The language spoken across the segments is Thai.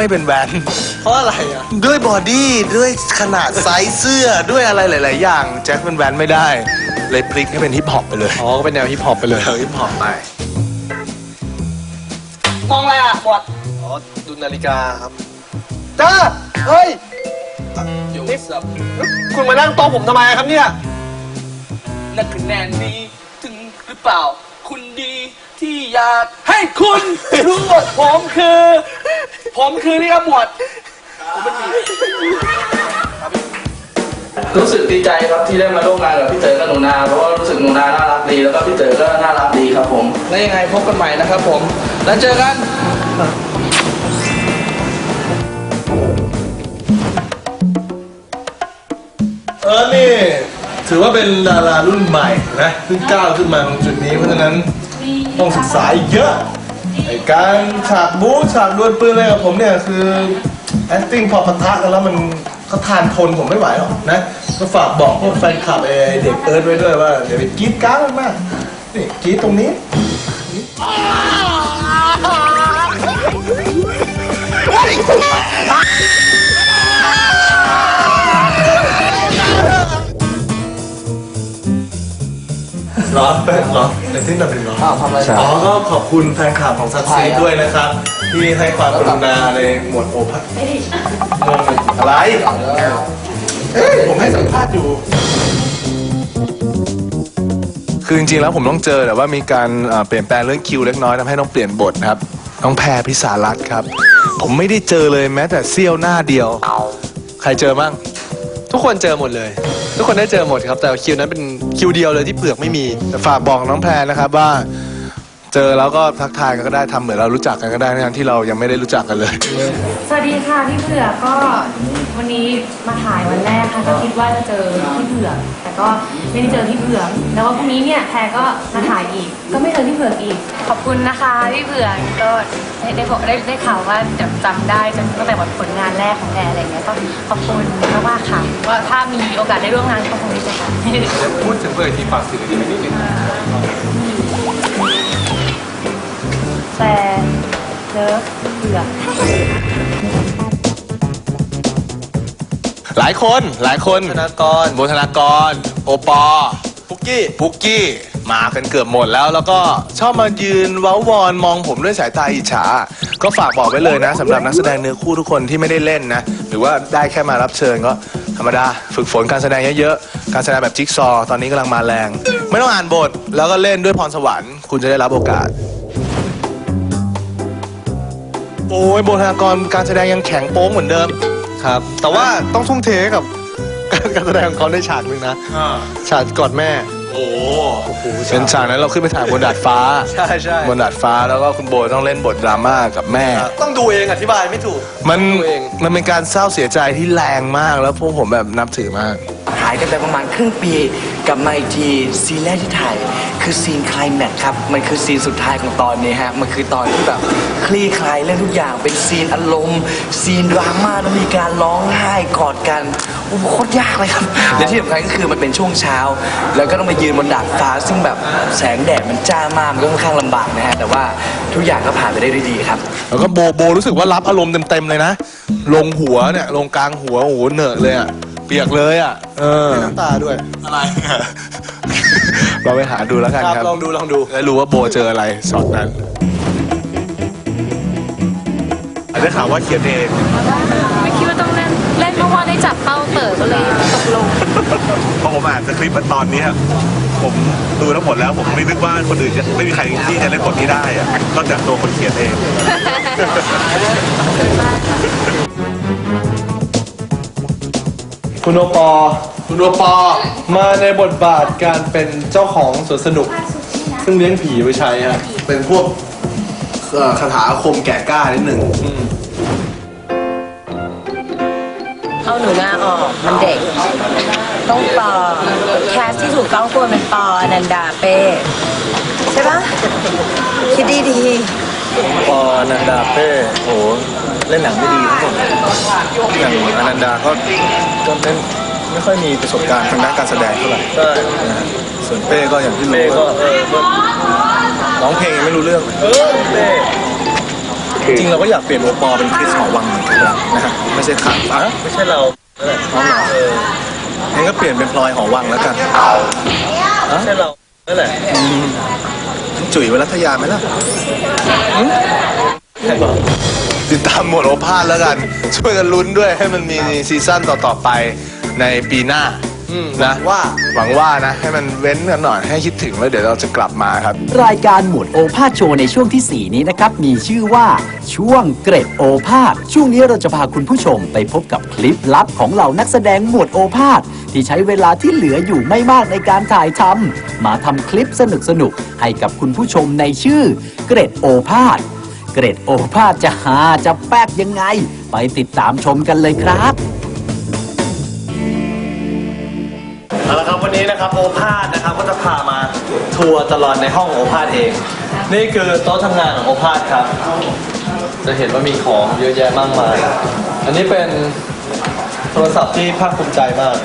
ไม่เป็นแวนเพราะอะไรอะ ด้วยบอดี้ด้วยขนาดไซส์เสื้อด้วยอะไรหลาย ๆ อย่าง แจ็คเป็นแวนไม่ได้ เลยพลิกให้เป็นฮิปฮอปไปเลยอ๋อก็เป็นแนวฮิปฮอปไปเลยเออฮิปฮอปไปมองอะไรอะบวชอ๋อดูนาฬิกาครับจ้าเฮ้ยนี่คุณมานั่งโต๊ะผมทำไมครับเนี่ยนักคะแนนนี้ถึงหรือเปล่า คุณดี ที่อยากให้คุณรู้ว่าผมคือ ผมคือนี่ครับหมวดผมเป็นหมีรู้สึกดีใจครับที่ได้มาร่วมงานกับพี่เต๋อกับหนูนาเพราะว่ารู้สึกหนูนาน่ารักดีแล้วก็พี่เต๋อก็น่ารักดีครับผมแล้วยังไงพบกันใหม่นะครับผม แล้วเจอกันเออนี่ ถือว่าเป็นดารารุ่นใหม่นะเพิ่งก้าวขึ้นมาตรงจุดนี้เพราะฉะนั้น ต้องศึกษาอีกเยอะไอ้การฉากบู๊ฉากดวลปืนอะไรกับผมเนี่ยคือ acting พอปะทะกันแล้วมันเขาทานทนผมไม่ไหวหรอกนะก็ฝากบอกพวกแฟนคลับไอ้เด็กเอิร์ธไว้ด้วยว่าอย่าไปกรีดกราร์ดมากๆนี่กรีดตรงนี้ ร้อนเป็นร้อน ในที่นั่นเป็นร้อนอ้าวทำอะไรครับอ๋อก็ขอบคุณแฟนคลับของซักซีดด้วยนะครับ ที่ให้ความกรุณาในหมวดโอพัทงงอะไร เอ้ยผมให้สัมภาษณ์อยู่ คือจริงๆแล้วผมต้องเจอแต่ว่ามีการเอ่อเปลี่ยนแปลงเรื่องคิวเล็กน้อยทำให้ต้องเปลี่ยนบทนะครับน้องแพรพิสารัตน์ครับ ผมไม่ได้เจอเลยแม้แต่เสี้ยวหน้าเดียว ใครเจอบ้างทุกคนเจอหมดเลย ทุกคนได้เจอหมดครับ แต่คิวนั้นเป็นคิวเดียวเลยที่เปลือกไม่มีแต่ฝากบอกน้องแพรนะครับว่า เจอแล้วก็ทักทายกันก็ได้ทำเหมือนเรารู้จักกันก็ได้ทั้งที่เรายังไม่ได้รู้จักกันเลย สวัสดีค่ะพี่เผือกก็วันนี้มาถ่ายวันแรกค่ะก็คิดว่าจะเจอพี่เผือกแต่ก็ไม่ได้เจอพี่เผือกแล้วว่าพรุ่งนี้เนี่ยแพรก็มาถ่ายอีก ก็ไม่เจอพี่เผือกอีก ขอบคุณนะคะพี่เผือกก็ได้ได้บอกได้ได้ข่าวว่าจำจำได้จนตั้งแต่วันผลงานแรกของแพรอะไรเงี้ยก็ขอบคุณมากๆค่ะว่าถ้ามีโอกาสได้ร่วมงานก็คงได้เจอกันพูดถึงเบอร์ที่ฝากสื่อที่ไม่นิดนึง แฟนเลิฟเผือกหลายคนหลายคนธนากรโบธนากร โอปอปุกกี้ปุกกี้มากันเกือบหมดแล้วแล้วก็ชอบมายืนเว้าวอนมองผมด้วยสายตาอิจฉา ก็ฝากบอกไว้เลยนะสำหรับนักแสดงเนื้อคู่ทุกคนที่ไม่ได้เล่นนะ หรือว่าได้แค่มารับเชิญก็ธรรมดา ฝึกฝนการแสดงเยอะๆ การแสดงแบบจิ๊กซอว์ตอนนี้กำลังมาแรง ไม่ต้องอ่านบท แล้วก็เล่นด้วยพรสวรรค์ คุณจะได้รับโอกาส โอ้ยโบธนากรการแสดงยังแข็งโป๊งเหมือนเดิม ครับ แต่ว่าต้องทุ่มเทให้กับ การการแสดงของเขาในฉากหนึ่งนะฉากกอดแม่โอ้โหเป็นฉากนั้นเราขึ้นไปถ่ายบนดาดฟ้า ใช่ใช่บนดาดฟ้าแล้วก็คุณโบต้องเล่นบทดราม่ากับแม่ ต้องดูเองอธิบายไม่ถูก มันต้องดูเอง มันเป็นการเศร้าเสียใจที่แรงมากแล้วพวกผมแบบนับถือมาก หายกันไปประมาณครึ่งปีกลับมาอีกทีซีนแรกที่ถ่าย คือซีนไคลแม็กซ์ครับ มันคือซีนสุดท้ายของตอนนี้ฮะ มันคือตอนที่แบบคลี่คลายเรื่องทุกอย่าง เป็นซีนอารมณ์ ซีนดราม่าแล้วมีการร้องไห้กอดกันโอ้โหโคตรยากเลยครับ และที่สำคัญก็คือมันเป็นช่วงเช้า แล้วก็ต้องมายืนบนดาดฟ้า ซึ่งแบบแสงแดดมันจ้ามากมันก็ค่อนข้างลำบากนะฮะ แต่ว่าทุกอย่างก็ผ่านไปได้ด้วยดีครับ แล้วก็โบโบรู้สึกว่ารับอารมณ์เต็มๆเลยนะ ลงหัวเนี่ย ลงกลางหัวโอ้โหเหนอะเลยอะ เปียกเลยอะ เออน้ำตาด้วย อะไร เราไปหาดูแล้วกันครับครับลองดูลองดู แล้วรู้ว่าโบเจออะไรช็อตนั้นได้ข่าวว่าเขียนเองไม่คิดว่าต้องเล่น เล่นเพราะว่าได้จับเป้าเต๋อก็เลยตกลงพอผมอ่านสคริปต์มาตอนนี้ครับผมดูทั้งหมดแล้วผมไม่นึกว่าคนอื่นจะไม่มีใครที่จะเล่นบทนี้ได้อะนอกจากตัวคนเขียนเอง คุณโอปอ คุณโอปอ มาในบทบาทการเป็นเจ้าของสวนสนุก ซึ่งเลี้ยงผีไว้ใช้ฮะเป็นพวกเอ่อคาถาอาคมแก่กล้านิดหนึ่งเอาหนูนาออกมันเด็ก ต้องปอแคสที่ถูกต้องควรเป็นปออนันดาเป้ใช่ปะคิดดีดีพออนันดาเป้โห เล่นหนังไม่ดีทั้งหมดเลยอย่างอนันดาก็ก็เล่นไม่ค่อยมีประสบการณ์ทางด้านการแสดงเท่าไหร่ใช่ส่วนเป้ก็อย่างที่รู้ก็ร้องเพลงยังไม่รู้เรื่องเลยเออเป้จริงๆเราก็อยากเปลี่ยนโอปอเป็นคริสหอวังเหมือนกันนะฮะไม่ใช่ขาอะไม่ใช่เรานั่นแหละเอองั้นก็เปลี่ยนเป็นพลอยหอวังแล้วกันไม่ใช่เรานั่นแหละอืมจุ๋ยวรัตยาไหมล่ะ ติดตามหมวดโอภาสแล้วกัน ช่วยกันลุ้นด้วยให้มันมีซีซั่นต่อๆไปในปีหน้านะว่าหวังว่านะ ให้มันเว้นกันหน่อยให้คิดถึงแล้วเดี๋ยวเราจะกลับมาครับ รายการหมวดโอภาสโชว์ในช่วงทีสี่4 นี้นะครับ มีชื่อว่าช่วงเกร็ดโอภาสช่วงนี้เราจะพาคุณผู้ชมไปพบกับคลิปลับของเหล่านักแสดงหมวดโอภาสที่ใช้เวลาที่เหลืออยู่ไม่มากในการถ่ายทำมาทำคลิปสนุกๆให้กับคุณผู้ชมในชื่อ เกร็ดโอภาส เกร็ดโอภาสจะหาจะแป๊กยังไง ไปติดตามชมกันเลยครับเอาละครับวันนี้นะครับโอภาสนะครับก็จะพามาทัวร์ตลอดในห้องโอภาสเอง นี่คือโต๊ะทำงานของโอภาสครับ จะเห็นว่ามีของเยอะแยะมากมาย อันนี้เป็นโทรศัพท์ที่ภาคภูมิใจมาก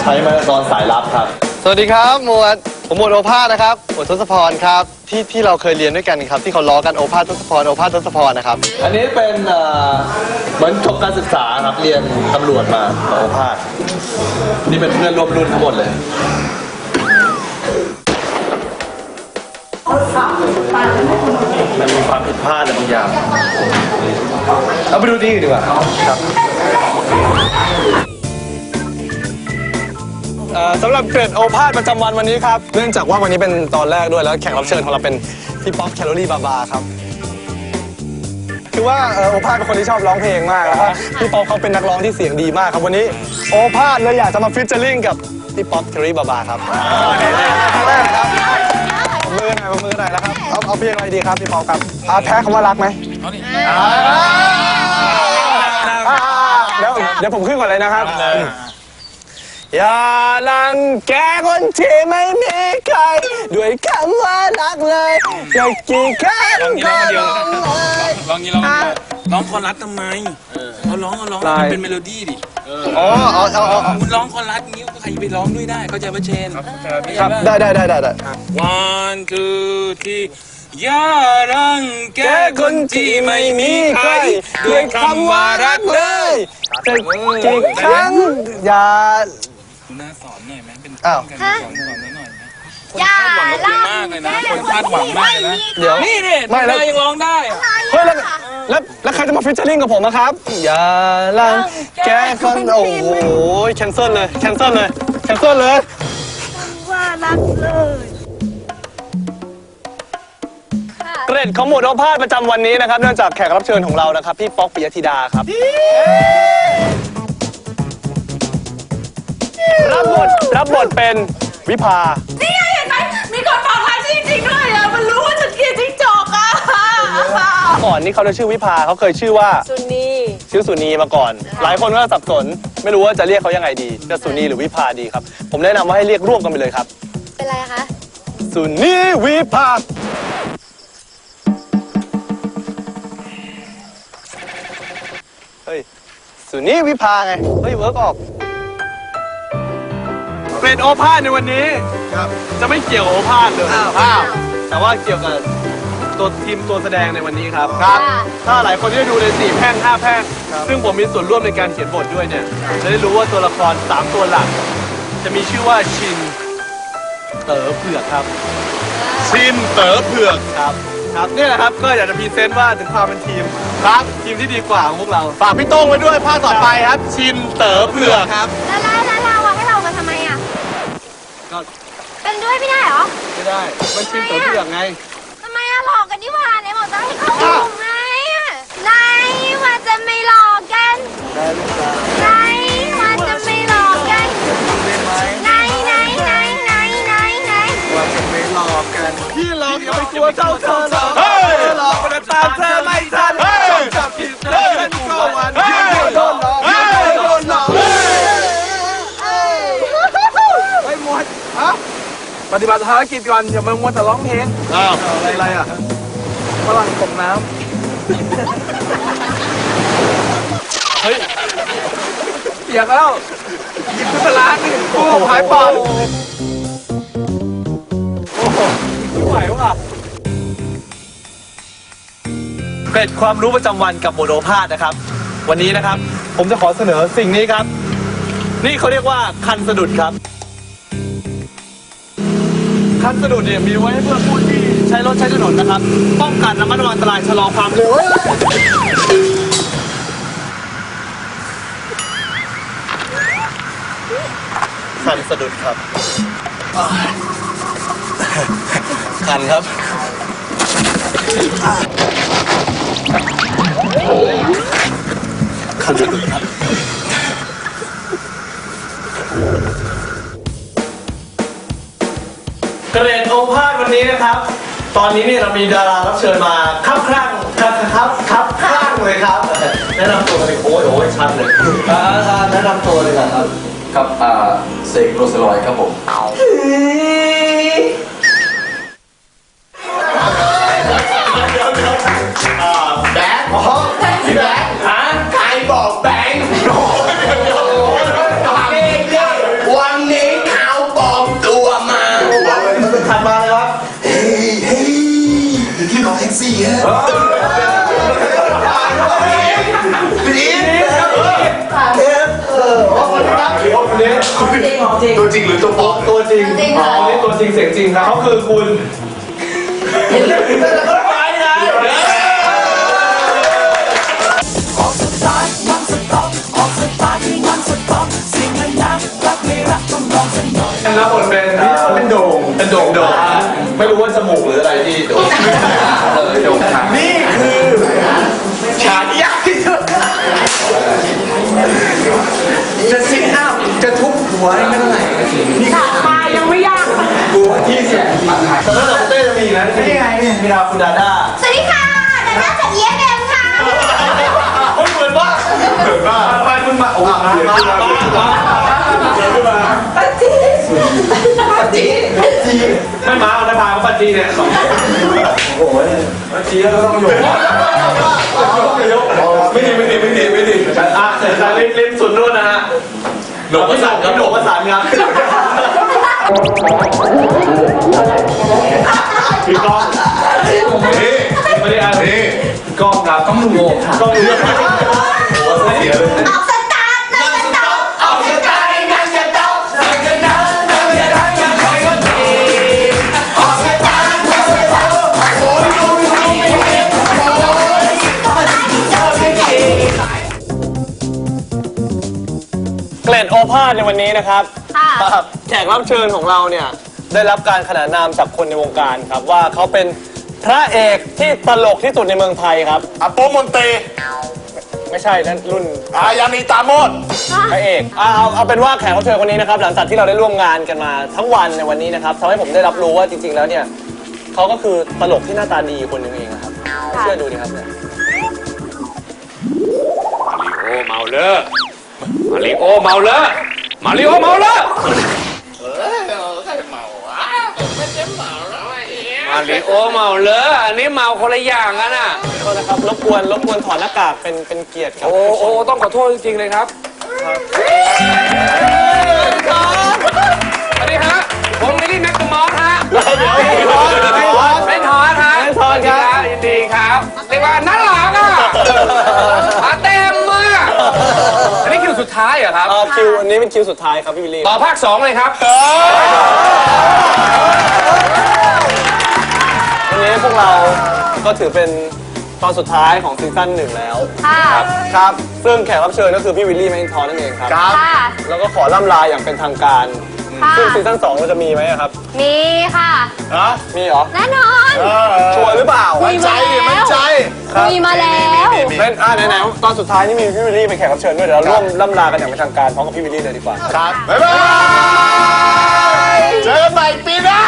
ใช้มาตอนสายลับครับ สวัสดีครับหมวด ผมหมวดโอภาสนะครับหมวดทศพรครับที่ที่เราเคยเรียนด้วยกันครับ ที่เขาล้อกันโอภาสทศพรโอภาสทศพรนะครับ อันนี้เป็นเอ่อเหมือนจบการศึกษาครับเรียนตำรวจมาของโอภาสนี่เป็นเพื่อนร่วมรุ่นทั้งหมดเลย มันมีความผิดพลาดอะไรบางอย่าง เอาไปดูนี่ดีกว่าครับ สำหรับเกรดโอภาสประจำวันวันนี้ครับ เนื่องจากว่าวันนี้เป็นตอนแรกด้วยแล้วแขกรับเชิญของเราเป็นพี่ป๊อปแคลอรี่บาบาครับ คือว่าเอ่อโอภาสเป็นคนที่ชอบร้องเพลงมากแล้วก็พี่ป๊อปเขาเป็นนักร้องที่เสียงดีมากครับวันนี้โอภาสเลยอยากจะมาฟิชเจอริงกับพี่ป๊อปแคลอรี่บาบาครับครั้งแรกครับมือหน่อยมือหน่อยแล้วครับ เอาเอาเพลงอะไรดีครับพี่ป๊อปครับอาแพ้คำว่ารักไหม อ่าอ่าเดี๋ยวเดี๋ยวผมขึ้นก่อนเลยนะครับ อย่าลังแกคนที่ไม่มีใคร ด้วยคำว่ารักเลยอยากกี่ครั้งก็ลงเลยลองนี้ลองนี้ร้องคอรัสทำไมเอาร้องเอาร้องลาย มันเป็นเมโลดี้ดิอ๋อเอาเอาเอคุณร้องคอรัสงี้ใครจะไปร้องด้วยได้เข้าใจป่ะเชนครับได้ได้ได้ได้ได้ วันคือที่อย่ารังแกคนที่ไม่มีใครด้วยคำว่ารักเลย จะกี่ครั้งอย่า คุณน่าสอนหน่อยไหมเป็นอ้าวกันสอนสอนหน่อยไหมคนคาดหวังกับคุณมากเลยนะคนคาดหวังมากเลยนะเดี๋ยว นี่เนี่ยไม่แล้วทำด้ยังร้องได้อะเฮ้ยแล้วแล้วแล้วใครจะมาฟิชเชอริงกับผมอะครับ อย่าลังแกคนโอ้โหแคนเซิลเลยแคนเซิลเลยแคนเซิลเลยเกรดของหมวดโอภาสประจำวันนี้นะครับเนื่องจากแขกรับเชิญของเรานะครับ พี่ป๊อกปิยธิดาครับ รับบทรับบทเป็นวิภา นี่ไงเห็นไหมมีคนบอกรายชื่อจริงๆด้วยอะมันรู้ว่าฉันเกลียดจิ้งจอกอะก่อนนี่เขาจะชื่อวิภาเขาเคยชื่อว่า สุนีชื่อสุนีมาก่อน หลายคนก็สับสน ไม่รู้ว่าจะเรียกเขายังไงดี จะสุนีหรือวิภาดีครับ ผมแนะนำว่าให้เรียกร่วมกันไปเลยครับ เป็นไรคะ สุนีวิภา เฮ้ย สุนีวิภาไง เฮ้ย เวิร์กออก เกรดโอภาสในวันนี้จะไม่เกี่ยวกับโอภาสเลยอ้าว แต่ว่าเกี่ยวกับตัวทีมตัวแสดงในวันนี้ครับครับ ถ้าหลายคนที่ได้ดูในสี่แพร่งห้าแพร่งซึ่งผมมีส่วนร่วมในการเขียนบทด้วยเนี่ยจะได้รู้ว่าตัวละครสามตัวหลัก จะมีชื่อว่าชินเต๋อเผือกครับ ชินเต๋อเผือกครับครับเนี่ยแหละครับก็อยากจะพรีเซนต์ว่าถึงความเป็นทีมครับทีมที่ดีกว่าของพวกเรา ฝากพี่โต้งไว้ด้วยภาคต่อไปครับ ชินเต๋อเผือกครับ แล้วแล้วแล้วเรา ก็เป็นด้วยไม่ได้เหรอ ไม่ได้มันชินเต๋อเผือกไงทำไมอะหลอกกันนี่หว่าไหนบอกจะให้เข้ากลุ่มไงอะไหนว่าจะไม่หลอกกันไหนว่าจะไม่หลอกกันไหนไหนไหนไหนไหนไหนพี่หลอกอย่าไปกลัวเจ้าเธอหรอกเฮ้ยหลอกมันจะตามเธอไม่ทัน ภารกิจก่อนอย่ามามัวแต่ร้องเพลงอ้าวอะไรอะไรอะฝรั่งตกน้เฮ้ยำเปียกแล้วหยิบขึ้นมาล้างดิโอ้โหหายปอดไม่ไหวว่ะเกร็ดความรู้ประจำวันกับโมโดพาดนะครับ วันนี้นะครับ ผมจะขอเสนอสิ่งนี้ครับ นี่เขาเรียกว่าคันสะดุดครับ คันสะดุดเนี่ยมีไว้เพื่อผู้ที่ใช้รถใช้ถนนนะครับ ป้องกันระมัดระวังอันตรายชะลอความเร็วคันสะดุดครับคันครับคันสะดุดครับ เกรดโอภาสวันนี้นะครับ ตอนนี้เนี่ยเรามีดารารับเชิญมาครับครั่งครับครับครับครั่งเลยครับ แนะนำตัวกันเลยโอ้ยโอ้ยชัดเลยอ่าอ่าแนะนำตัวเลยนะครับครับอ่าเสกโรสลอยครับผมแบงค์อ๋อพี่แบง เสียงจริงครับเขาคือคุณแล้วคนเป็นเป็นโด่งเป็นโด่งโด่งไม่รู้ว่าจมูกหรืออะไรที่โด่งเลยโด่งครับนี่คือฉากยากที่สุดจะซิทอัพจะทุบหัวไม่เท่าไหร่ฉาก แต่ถ้าเราเต้จะมีนะนี่ไงมีดาวคุณดาด้าสวัสดีค่ะดาด้าจากเอียเดมค่ะเฮ้ยเหมือนว่าเหมือนว่าไปคุณมาโอ้มามามามาเดี๋ยวขึ้นมาปัจจีปัจจีไม่มาเอาได้พาเขาปัจจีเนี่ยสองโอ้โหปัจจีแล้วก็ต้องโยกไม่ดีไม่ดีไม่ดีไม่ดีอะเสร็จแล้วลิ้นลิ้นสุดนู่นนะฮะหลงประสานครับหลงประสานครับ พี่ก้องนี่ไม่ได้อะไรนี่กล้องครับกล้องหนูกล้องเลือกหัวเสียเลยออกสตาร์ทนั่งสตาร์ทเอาสกายงานจะต้องนั่งจะนั่งนั่งจะนั่งยังไงก็ดีออกสกายงานจะต้องโอ้ยดูดูดูเกล็ดโอภาสในวันนี้นะครับ ค่ะ ครับแข กรับเชิญของเราเนี่ย ได้รับการขนานนามจากคนในวงการครับว่าเขาเป็นพระเอกที่ตลกที่สุดในเมืองไทยครับ อโปมนเตไม่ใช่นั่นรุ่นอายานีตาโมดพระเอกเอาเอาเอาเป็นว่าแขกรับเชิญคนนี้นะครับ หลังจากที่เราได้ร่วมงานกันมาทั้งวันในวันนี้นะครับทำให้ผมได้รับรู้ว่าจริง ๆ แล้วเนี่ยเขาก็คือตลกที่หน้าตาดีคนหนึ่งเองนะครับเชื่อดูดิครับเนี่ยมาริโอเมาเลอร์มาริโอเมาเลอร์มาริโอเมาเลอร์ มาริโอเมาเลอร์อันนี้เมาคนละอย่างกันน่ะ โทษนะครับรบกวนรบกวนถอดหน้ากากเป็นเป็นเกียรติครับโอ้โอ้ต้องขอโทษจริงๆเลยครับสวัสดีฮะ ผมมิลลี่แม็กซ์มอสฮะไม่ถอดไม่ถอดไม่ถอนฮะไม่ถอนครับยินดีครับเรียกว่าน่ารักอะมาเต็มอะอันนี้คิวสุดท้ายเหรอครับ เอ่อคิวอันนี้เป็นคิวสุดท้ายครับพี่วิลลี่ ต่อภาคสองเลยครับ วันนี้พวกเราก็ถือเป็นตอนสุดท้ายของซีซั่นหนึ่งแล้วค่ะครับซึ่งแขกรับเชิญก็คือพี่วิลลี่แมคอินทอร์นั่นเองครับ ค่ะ แล้วก็ขอล่ำลาอย่างเป็นทางการ ค่ะ ซึ่งซีซั่นสองเราจะมีไหมอะครับ มีค่ะ ฮะมีเหรอ แน่นอน ชัวร์หรือเปล่ามีมาแล้ว มีมาแล้วเป็นอ่าไหนๆตอนสุดท้ายนี่มีพี่วิลลี่เป็นแขกรับเชิญด้วยเดี๋ยวเราร่วมล่ำลากันอย่างเป็นทางการพร้อมกับพี่วิลลี่เลยดีกว่า ครับ บ๊ายบาย เจอกันใหม่ปีหน้า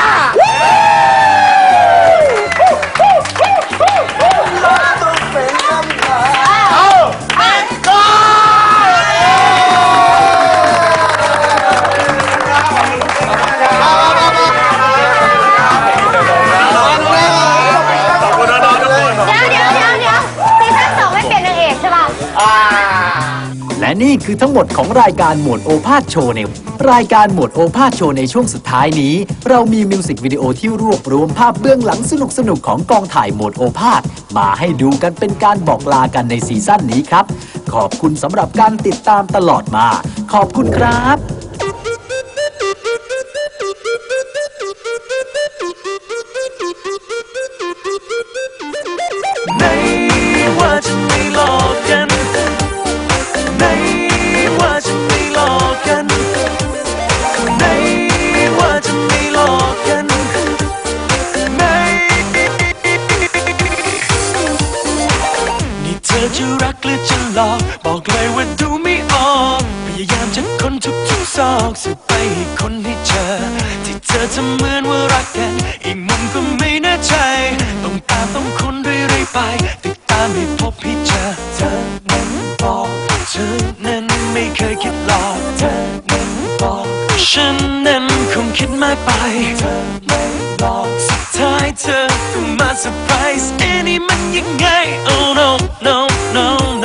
นี่คือทั้งหมดของรายการหมวดโอภาสโชว์ในรายการหมวดโอภาสโชว์ในช่วงสุดท้ายนี้ เรามีมิวสิกวิดีโอที่รวบรวมภาพเบื้องหลังสนุกสนุกของกองถ่ายหมวดโอภาสมาให้ดูกันเป็นการบอกลากันในซีซั่นนี้ครับ ขอบคุณสำหรับการติดตามตลอดมา ขอบคุณครับ หลอก บอกเลยว่าดูไม่ออก พยายามจะคนทุกทุกซอกสืบไปให้คนให้เจอ ที่เธอทำเหมือนว่ารักกัน อีกมุมก็ไม่แน่ใจ ต้องตามต้องค้นเรื่อยๆไป ติดตามให้พบให้เจอ เธอนั้นบอกเธอนั้นไม่เคยคิดหลอก เธอนั้นบอกฉันนั้นคงคิดมากไป เธอไม่หลอกสุดท้ายเธอก็มาเซอร์ไพรส์เอ๊ะนี่มันยังไง oh no no no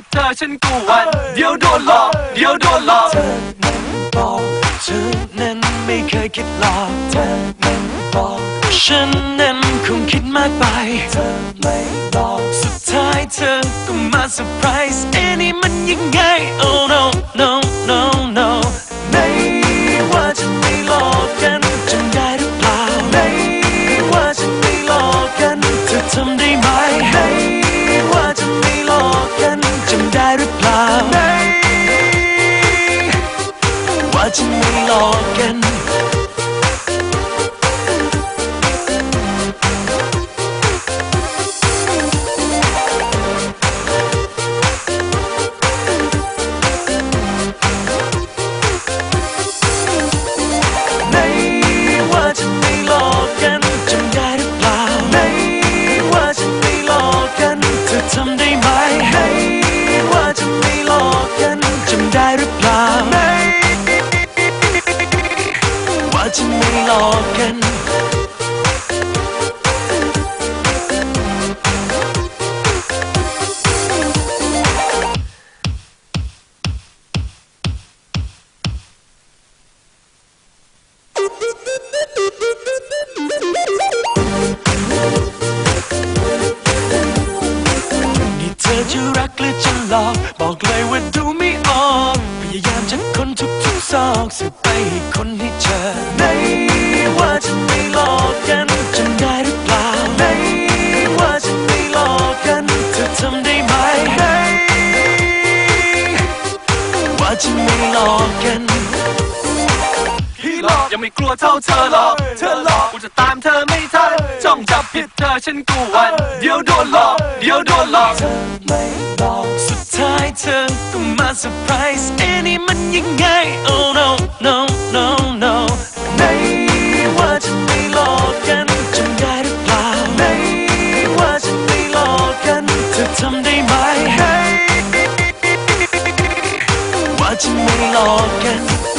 ดเธอฉันกูหวันเดี๋ยวโดนหลอกเดี๋ยวโดนหลอกเธอนั้นบอกเธอนั้นไม่เคยคิดหลอกเธอนั้นบอกฉันนั้นคงคิดมากไปเธอไม่บอกสุดท้ายเธอก็มาเซอร์ไพรส์เอ๊ะนี่มันยังไง oh no no no no ไม่ ว่าจ จะไม่หลอกกันพี่หลอกยังไม่กลัวเท่าเธอหรอก เธอหลอกกูจะตามเธอไม่ทันจ้องจับผิดเธอฉันกูหวัน เดี๋ยวโดนหลอกเดี๋ยวโดนหลอกเธอไม่บอกสุดท้ายเธอก็มาเซอร์ไพรส์เอ๊ะนี่มันยังไง oh no no no no ไม่ 마지막엔 어떻게.